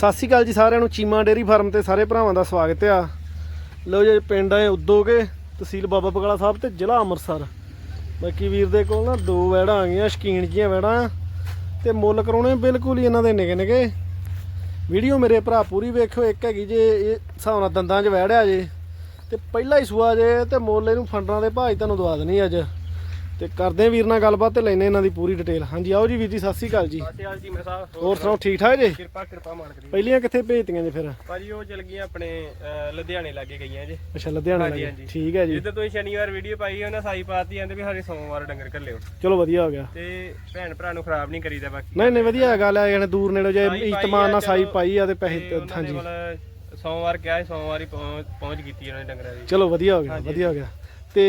ਸਤਿ ਸ਼੍ਰੀ ਅਕਾਲ ਜੀ ਸਾਰਿਆਂ ਨੂੰ, ਚੀਮਾ ਡੇਰੀ ਫਾਰਮ ਤੇ ਸਾਰੇ ਭਰਾਵਾਂ ਦਾ ਸਵਾਗਤ ਆ। ਲਓ ਜੀ ਪਿੰਡ ਹੈ ਉਦੋਗੇ, ਤਹਿਸੀਲ ਬਾਬਾ ਬਗਲਾ ਸਾਹਿਬ ਤੇ ਜ਼ਿਲ੍ਹਾ ਅੰਮ੍ਰਿਤਸਰ। ਬਾਕੀ ਵੀਰ ਦੇ ਕੋਲ ਨਾ ਦੋ ਵੈੜਾਂ ਆ ਗਈਆਂ, ਸ਼ਕੀਨ ਜੀਆਂ ਵੈੜਾਂ। ਤੇ ਮੁੱਲ ਕਰਾਉਣੇ ਬਿਲਕੁਲ ਹੀ ਇਹਨਾਂ ਦੇ ਨਿਗੇ ਨਿਗੇ ਵੀਡੀਓ ਮੇਰੇ ਭਰਾ ਪੂਰੀ ਵੇਖਿਓ, ਇੱਕ ਹੈਗੀ ਜੇ ਇਹ ਹਿਸਾਬ ਨਾਲ ਦੰਦਾਂ 'ਚ ਵੈੜਿਆ ਜੇ। ਤੇ ਪਹਿਲਾ ਹੀ ਸੂਆ ਜੇ, ਤੇ ਮੁੱਲ ਇਹਨੂੰ ਫੰਡਰਾਂ ਦੇ ਭਾਅ 'ਚ ਤੁਹਾਨੂੰ ਦਵਾ ਦੇਣੀ ਅੱਜ। ਤੇ ਕਰਦੇ ਆ ਵੀਰ ਨਾਲ ਗੱਲਬਾਤ ਤੇ ਲੈਨੇ ਇਹਨਾਂ ਦੀ ਪੂਰੀ ਡਿਟੇਲ ਹਾਂਜੀ ਆਓ ਜੀ ਵੀਰ ਜੀ ਸਤਿ ਸ਼੍ਰੀ ਅਕਾਲ ਜੀ। ਸਾਹਿਬ। ਹੋਰ ਸੁਣਾਓ ਠੀਕ ਠਾਕ ਜੇ? ਕਿਰਪਾ ਕਿਰਪਾ ਮਾਲਕ ਦੀ। ਪਹਿਲੀਆਂ ਕਿੱਥੇ ਭੇਜਤੀਆਂ ਜੇ ਫਿਰ? ਭਾਜੀ ਉਹ ਚਲ ਗਈਆਂ ਆਪਣੇ ਲੁਧਿਆਣੇ ਲਾਗੇ ਗਈਆਂ ਜੇ। ਅੱਛਾ ਲੁਧਿਆਣਾ ਲੱਗੇ। ਠੀਕ ਹੈ ਜੀ। ਜਿੱਦਾਂ ਤੁਸੀਂ ਸ਼ਨੀਵਾਰ ਵੀਡੀਓ ਪਾਈ ਉਹਨਾਂ ਸਾਈ ਪਾਤੀ ਜਾਂਦੇ ਵੀ ਹਰੇ ਸੋਮਵਾਰ ਡੰਗਰ ਘੱਲਿਓ। ਚਲੋ ਵਧੀਆ ਹੋ ਗਿਆ। ਤੇ ਭੈਣ ਭਰਾ ਨੂੰ ਖਰਾਬ ਨਹੀਂ ਕਰੀਦਾ ਬਾਕੀ। ਨਹੀਂ ਨਹੀਂ ਵਧੀਆ ਗੱਲ ਹੈ ਜਾਨੇ ਦੂਰ ਨੇੜੇ ਜੇ ਇਤਮਾਨ ਨਾਲ ਸਾਈ ਪਾਈ ਆ ਤੇ ਪੈਸੇ ਹਾਂਜੀ। ਸੋਮਵਾਰ ਕਿਹਾ ਸੋਮਵਾਰ ਹੀ ਪਹੁੰਚ ਕੀਤੀ ਉਹਨਾਂ ਨੇ ਡੰਗਰਾਂ ਦੀ। ਚਲੋ ਵਧੀਆ ਹੋ ਗਿਆ। ਵਧੀਆ ਹੋ ਗਿਆ। ਤੇ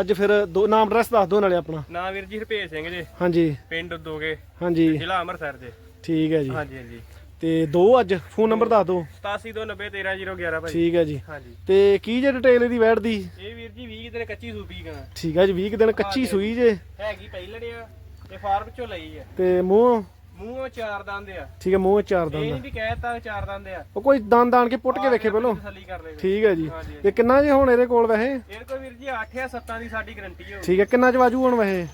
ਅੱਜ ਫਿਰ ਦੋ ਨਾਮ ਐਡਰੈਸ ਦੱਸ ਦਿਓ ਨਾਲੇ ਆਪਣਾ। ਨਾ ਵੀਰ ਜੀ ਹਰਪੇਸ਼ ਸਿੰਘ ਜੀ। ਹਾਂਜੀ। ਪਿੰਡ ਉਦੋਗੇ। ਹਾਂਜੀ। ਜ਼ਿਲ੍ਹਾ ਅੰਮ੍ਰਿਤਸਰ ਦੇ। ਠੀਕ ਹੈ ਜੀ। ਹਾਂਜੀ ਹਾਂਜੀ। ਤੇ ਦੋ ਅੱਜ ਫੋਨ ਨੰਬਰ ਦੱਸ ਦਿਓ। 8729013011 ਭਾਜੀ ਠੀਕ ਹੈ ਜੀ। ਹਾਂਜੀ। ਤੇ ਕੀ ਜੇ ਡਿਟੇਲ ਇਹਦੀ ਵੈੜ ਦੀ? ਇਹ ਵੀਰ ਜੀ 20 ਦਿਨ ਕੱਚੀ ਸੂਪੀ ਕਣਾ ਠੀਕ ਹੈ ਜੀ 20 ਕੁ ਦਿਨ ਕੱਚੀ ਸੂਈ ਜੇ। ਹੈਗੀ ਪਹਿਲੜੇ ਆ ਤੇ ਫਾਰਮ ਚੋਂ ਲਈ ਆ। ਤੇ ਮੂੰਹ ਮੂੰਹੋਂ ਚਾਰ ਦੰਦ ਆ। ਠੀਕ ਹੈ ਮੂੰਹ ਚਾਰ ਇਹ ਦੰਦ ਨਹੀਂ ਵੀ ਕਹਿਤਾ ਚਾਰ ਦੰਦ ਆ। ਉਹ ਕੋਈ ਦੰਦ ਆਣ ਕੇ ਪੁੱਟ ਕੇ ਵੇਖੇ ਪਹਿਲੋਂ। ਤਸੱਲੀ ਕਰ ਲੈ ਠੀਕ ਹੈ ਜੀ। ਹਾਂਜੀ। ਤੇ ਕਿੰਨਾ ਜੇ ਹੁਣ ਇਹਦੇ ਕੋਲ ਵੈਸੇ? ਇਹ ਕੋਈ ਵੀਰ ਜੀ 8 ਜਾਂ 7 ਦੀ ਸਾਡੀ ਗਰੰਟੀ ਹੋ ਠੀਕ ਹੈ ਕਿੰਨਾ ਚ ਵਾਜੂ ਹੁਣ ਵੈਸੇ?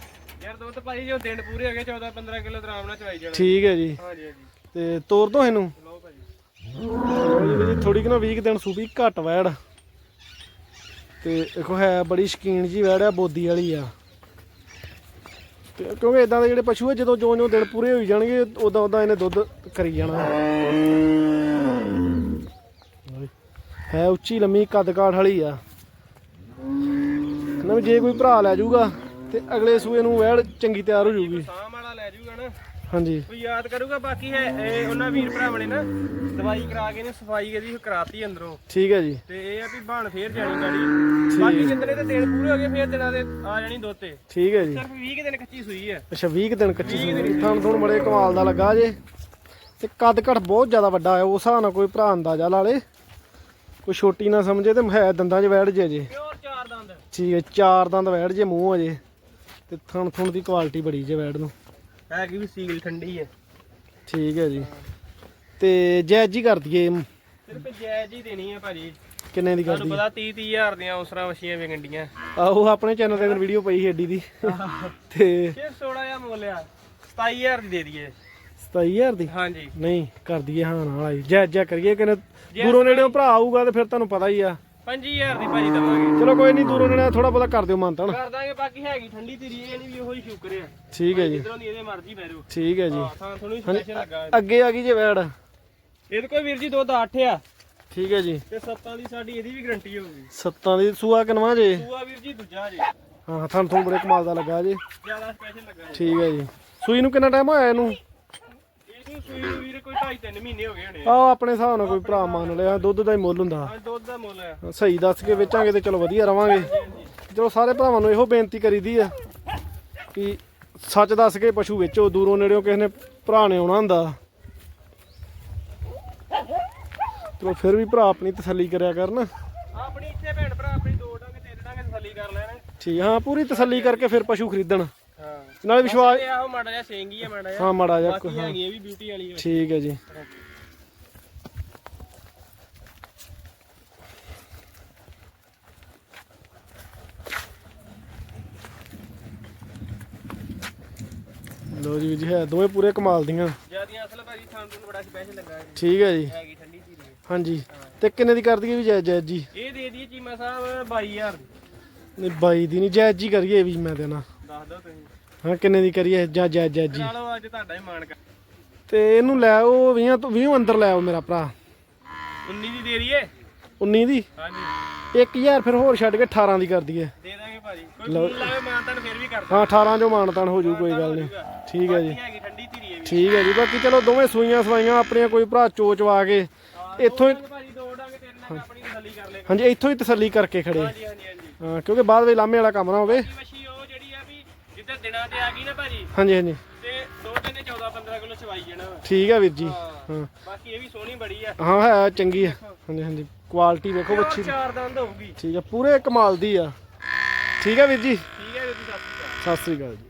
ਯਾਰ ਦੁੱਧ ਭਾਈ ਜੋ ਦਿਨ ਪੂਰੇ ਹੋ ਗਏ 14 15 ਕਿਲੋ ਆਰਾਮ ਨਾਲ ਚਵਾਈ ਜਾਣਾ। ਠੀਕ ਹੈ ਜੀ। ਹਾਂਜੀ ਹਾਂਜੀ। ਤੇ ਤੋਰ ਦੋ ਇਹਨੂੰ। ਲਓ ਭਾਜੀ ਜੀ ਥੋੜੀ ਕਿ ਨਾ 20 ਕੁ ਦਿਨ ਸੂਪੀ ਘੱਟ ਵੈੜ। ਤੇ ਦੇਖੋ ਹੈ ਬੜੀ ਸ਼ਕੀਨ ਜੀ ਵੈੜ ਆ ਬੋਦੀ ਵਾਲੀ ਆ। ਤੇ ਕਿਉਂਕਿ ਇਦਾਂ ਦੇ ਜਿਹੜੇ ਪਸ਼ੂ ਆ, ਜਦੋਂ ਜਿਉਂ ਜਿਉਂ ਦਿਨ ਪੂਰੇ ਹੋਈ ਜਾਣਗੇ ਉਦਾਂ ਉਦਾਂ ਇਹਨੇ ਦੁੱਧ ਕਰੀ ਜਾਣਾ। ਹੈ ਉੱਚੀ ਲੰਮੀ ਕੱਦ ਕਾਠ ਵਾਲੀ ਆ। ਨਾ ਵੀ ਜੇ ਕੋਈ ਭਰਾ ਲੈ ਜਾਊਗਾ, ਤੇ ਅਗਲੇ ਸੂਏ ਨੂੰ ਵੈੜ ਚੰਗੀ ਤਿਆਰ ਹੋ ਜਾਊਗੀ ਸਾਮ ਵਾਲਾ ਲੈ ਜਾਊਗਾ ਨਾ ਹਾਂਜੀ। ਕੋਈ ਯਾਦ ਕਰੂਗਾ ਬਾਕੀ ਹੈ ਇਹ ਉਹਨਾਂ ਵੀਰ ਭਰਾਵਾਂ ਨੇ ਨਾ ਦਵਾਈ ਕਰਾ ਕੇ ਨੇ ਸਫ਼ਾਈ ਇਹਦੀ ਕਰਾਤੀ ਅੰਦਰੋਂ। ਠੀਕ ਹੈ ਜੀ। ਤੇ ਇਹ ਆ ਵੀ ਬਣ ਫੇਰ ਜਾਣੀ ਗਾੜੀ। ਬਾਕੀ ਜਿੰਦਰੇ ਤੇ ਦਿਨ ਪੂਰੇ ਹੋ ਗਏ ਫੇਰ ਦਿਨਾਂ ਦੇ ਆ ਜਾਣੀ ਦੁੱਧ ਤੇ ਠੀਕ ਹੈ ਜੀ। ਸਿਰਫ 20 ਕੁ ਦਿਨ ਕੱਚੀ ਸੂਈ ਹੈ। ਅੱਛਾ 20 ਕੁ ਦਿਨ ਕੱਚੀ ਸੀ ਥਣ ਥਣ ਬੜੇ ਕਮਾਲ ਦਾ ਲੱਗਾ ਜੇ। ਤੇ ਕੱਦ ਘਟ ਬਹੁਤ ਜ਼ਿਆਦਾ ਵੱਡਾ ਹੈ ਉਸ ਹਿਸਾਬ ਨਾਲ ਕੋਈ ਭਰਾ ਅੰਦਾਜ਼ਾ ਲਾ ਲੇ। ਕੋਈ ਛੋਟੀ ਨਾ ਸਮਝੇ ਤੇ ਹੈ ਦੰਦਾਂ 'ਚ ਵੈੜ ਜੇ ਜੇ। ਪਿਓਰ ਚਾਰ ਦੰਦ। ਠੀਕ ਹੈ ਚਾਰ ਦੰਦ ਵੈੜ ਜੇ ਮੂੰਹ ਅਜੇ। ਤੇ ਥਣ ਥਣ ਦੀ ਕੁਆਲਿਟੀ ਬੜੀ ਜੇ ਵੈੜ ਨੂੰ। ਹੈਗੀ ਵੀ ਸੀਲ ਠੰਡੀ ਹੈ। ਠੀਕ ਹੈ ਜੀ। ਤੇ ਜੈਜ ਜੀ ਕਰ ਦਈਏ ਸਿਰਫ ਜਾਇਜ਼ ਹੀ ਦੇਣੀ ਹੈ ਭਾਜੀ। ਕਿੰਨੇ ਦੀ ਤੁਹਾਨੂੰ ਪਤਾ 30 30 ਹਜ਼ਾਰ ਦੀਆਂ ਉਸਰਾਂ ਵਿਕਣਡੀਆਂ ਆਹੋ ਆਪਣੇ ਚੈਨਲ ਤੇ ਵੀਡੀਓ ਪਈ ਏਡੀ ਦੀ। ਤੇ ਸਿਰਫ ਥੋੜਾ ਜਿਹਾ ਮੁੱਲ ਆ। 27000 ਦੀ ਦੇ ਦਈਏ। 27000 ਦੀ? ਹਾਂਜੀ। ਨਹੀਂ ਕਰ ਦਈਏ ਹਾਂ ਨਾਲ ਆਈ ਜੈਜ ਜੈ ਕਰੀਏ ਕਿ ਦੂਰੋਂ ਨੇੜਿਓਂ ਭਰਾ ਆਊਗਾ ਤੇ ਫਿਰ ਤੁਹਾਨੂੰ ਪਤਾ ਹੀ ਆ। 5000 ਦੀ ਭਾਜੀ ਦਵਾਂਗੇ। ਚਲੋ ਕੋਈ ਨਹੀਂ ਦੂਰੋਂ ਨੇੜੇ ਥੋੜਾ ਬਹੁਤਾ ਕਰ ਦਿਓ ਮਾਨਤਾਨ ਕਰ ਦਾਂਗੇ ਬਾਕੀ ਹੈਗੀ ਠੰਡੀ ਧੀਰੀ ਇਹ ਨਹੀਂ ਵੀ ਉਹੀ ਸ਼ੁਕਰ ਆ। ਠੀਕ ਹੈ ਜੀ। ਜਿੱਧਰੋਂ ਦੀ ਇਹਦੇ ਮਰਜ਼ੀ ਜਾਓ। ਠੀਕ ਹੈ ਜੀ। ਹਾਂ ਤੁਹਾਨੂੰ ਸਪੈਸ਼ਲ ਲੱਗਾ ਅੱਗੇ ਆ ਗਈ ਜੇ ਵੈੜ ਇਹਦੇ ਕੋਈ ਵੀਰ ਜੀ ਦੁੱਧ 8 ਆ। ਠੀਕ ਹੈ ਜੀ। ਤੇ ਸੱਤਾਂ ਦੀ ਸਾਡੀ ਇਹਦੀ ਵੀ ਗਾਰੰਟੀ ਹੋਊਗੀ। ਸੱਤਾਂ ਦੀ ਸੂਆ ਕਿਨਵਾ ਜੇ? ਸੂਆ ਵੀਰ ਜੀ ਦੂਜਾ ਜੀ। ਹਾਂ ਤੁਹਾਨੂੰ ਤੁਹਾਨੂੰ ਬੜੇ ਕਮਾਲ ਦਾ ਲੱਗਾ ਜੀ। ਜ਼ਿਆਦਾ ਸਪੈਸ਼ਲ ਲੱਗਾ ਠੀਕ ਹੈ ਜੀ। ਸੂਈ ਨੂੰ ਕਿੰਨਾ ਟਾਈਮ ਹੋਇਆ ਇਹਨੂੰ? ਸੂਈ ਨੂੰ ਵੀਰ ਕੋਈ 2.5 3 ਮਹੀਨੇ ਹੋ ਗਏ ਹੋਣੇ ਆਹ ਆਪਣੇ ਹਿਸਾਬ ਨਾਲ ਕੋਈ ਭਰਾ ਮੰਨ ਲਿਆ ਦੁੱਧ ਦਾ ਹੀ ਮੁੱਲ ਹੁੰਦਾ। ਅੱਜ ਦੁੱਧ ਦਾ ਮੁੱਲ ਆ ਸਹੀ ਦੱਸ ਕੇ ਵੇਚਾਂਗੇ ਤੇ ਚਲੋ ਵਧੀਆ ਰਵਾਂਗੇ। ਚਲੋ ਸਾਰੇ ਭਰਾਵਾਂ ਨੂੰ ਇਹੋ ਬੇਨਤੀ ਕਰੀਦੀ ਆ ਕਿ ਸੱਚ ਦੱਸ ਕੇ ਪਸ਼ੂ ਵੇਚੋ ਦੂਰੋਂ ਨੇੜਿਓਂ ਕਿਸੇ ਨੇ ਭਰਾ ਨੇ ਆਉਣਾ ਹੁੰਦਾ। ਚਲੋ ਫਿਰ ਵੀ ਭਰਾ ਆਪਣੀ ਤਸੱਲੀ ਕਰਿਆ ਕਰਨ। ਆਪਣੀ ਇੱਥੇ ਭੈਣ ਭਰਾ ਆਪਣੀ ਦੋ ਡੰਗ ਤਿੰਨ ਡੰਗ ਤਸੱਲੀ ਕਰ ਲੈਣ। ਠੀਕ ਹਾਂ ਪੂਰੀ ਤਸੱਲੀ ਕਰਕੇ ਫਿਰ ਪਸ਼ੂ ਖਰੀਦਣ। ਹਾਂ। ਨਾਲੇ ਵਿਸ਼ਵਾਸ ਇਹ ਆਹੋ ਮਾੜਾ ਜਿਹਾ ਸਿੰਗੀ ਆ ਮਾੜਾ ਜਿਹਾ। ਹਾਂ ਮਾੜਾ ਜਿਹਾ ਬਾਕੀ ਹੈਗੀ ਇਹ ਵੀ ਬਿਊਟੀ ਵਾਲੀ ਹੋਈ। ਠੀਕ ਹੈ ਜੀ। ਲੋ ਜੀ ਜੀ ਹੈ ਦੋਵੇਂ ਪੂਰੇ ਕਮਾਲ ਦੀਆਂ। ਜਿਆਦੀਆਂ ਅਸਲ ਭਾਜੀ ਸਾਨੂੰ ਨੂੰ ਬੜਾ ਸਪੈਸ਼ਲ ਲੱਗਾ ਹੈ ਠੀਕ ਹੈ ਜੀ। ਹੈਗੀ ਠੰਡੀ ਧੀਰੀ ਹਾਂਜੀ। ਤੇ ਕਿੰਨੇ ਦੀ ਕਰ ਦਈਏ ਵੀ ਜੈ ਜੈ ਜੀ? ਇਹ ਦੇ ਦਈਏ ਚੀਮਾ ਸਾਹਿਬ 22000 ਦੀ। ਨਹੀਂ ਬਾਈ ਦੀ ਨਹੀਂ ਜੈ ਜੀ ਕਰੀਏ ਵੀ ਮੈਂ ਦੇਣਾ ਦੱਸ ਦਿਓ ਤੁਸੀਂ। ਹਾਂ ਕਿੰਨੇ ਦੀ ਕਰੀਏ? ਜਾਂ ਜੈ ਜੈ ਲਓ ਅੱਜ ਤੁਹਾਡਾ ਹੀ ਮਾਣ ਕਰ। ਤੇ ਇਹਨੂੰ ਲੈ ਆਓ 20 ਤੋਂ 20 ਅੰਦਰ ਲੈ ਆਓ ਮੇਰਾ ਭਰਾ। 19 ਦੀ ਦੇ ਦਈਏ? 19 ਦੀ? ਹਾਂਜੀ। 1000 ਫਿਰ ਹੋਰ ਛੱਡ ਕੇ 18 ਦੀ ਕਰ ਦਈਏ। ਦੇ ਦਾਂਗੇ ਭਾਜੀ। ਕੋਈ ਫੋਨ ਲਾਵੇ ਮਾਨ ਤਾਂ ਫਿਰ ਵੀ ਕਰ ਹਾਂ 18 ਜੋ ਮਾਨਤਾਨ ਹੋ ਜੂ ਕੋਈ ਗੱਲ ਨਹੀਂ। ਠੀਕ ਹੈ ਜੀ। ਠੀਕ ਹੈ ਜੀ। ਬਾਕੀ ਚਲੋ ਦੋਵੇਂ ਸੂਈਆਂ ਸਵਾਈਆਂ ਆਪਣੀਆਂ ਕੋਈ ਭਰਾ ਚੋਚਵਾ ਕੇ। ਇੱਥੋਂ ਹੀ ਹਾਂਜੀ ਇੱਥੋਂ ਹੀ ਤਸੱਲੀ ਕਰਕੇ ਖੜੇ। ਹਾਂ ਕਿਉਂਕਿ ਬਾਅਦ ਵਿੱਚ ਲਾਮੇ ਵਾਲਾ ਕੰਮ ਨਾ ਹੋਵੇ ਇਹ ਮੱਛੀ ਉਹ ਜਿਹੜੀ ਆ ਵੀ ਜਿੱਦਾਂ ਦਿਨਾਂ ਤੇ ਆ ਗਈ ਨਾ ਭਾਜੀ। ਹਾਂਜੀ ਹਾਂਜੀ। ਤੇ ਦੋ ਦਿਨ 14 15 ਕਿਲੋ ਚਵਾਈ ਜਾਣਾ। ਵਾ। ਠੀਕ ਹੈ ਵੀਰ ਜੀ। ਹਾਂ। ਬਾਕੀ ਇਹ ਵੀ ਸੋਹਣੀ ਬੜੀ ਆ। ਹਾਂ ਹੈ ਚੰਗੀ ਆ। ਹਾਂਜੀ ਹਾਂਜੀ। ਕੁਆਲਿਟੀ ਵੇਖੋ ਬੱਚੀ ਦੀ। ਚਾਰ ਦੰਦ ਹੋਊਗੀ। ਠੀਕ ਹੈ ਪੂਰੇ ਕਮਾਲ ਦੀ ਆ। ਠੀਕ ਹੈ ਵੀਰ ਜੀ। ਠੀਕ ਹੈ ਜੀ ਸਤਿ ਸ਼੍ਰੀ ਅਕਾਲ। ਸਤਿ ਸ੍ਰੀ ਅਕਾਲ ਜੀ।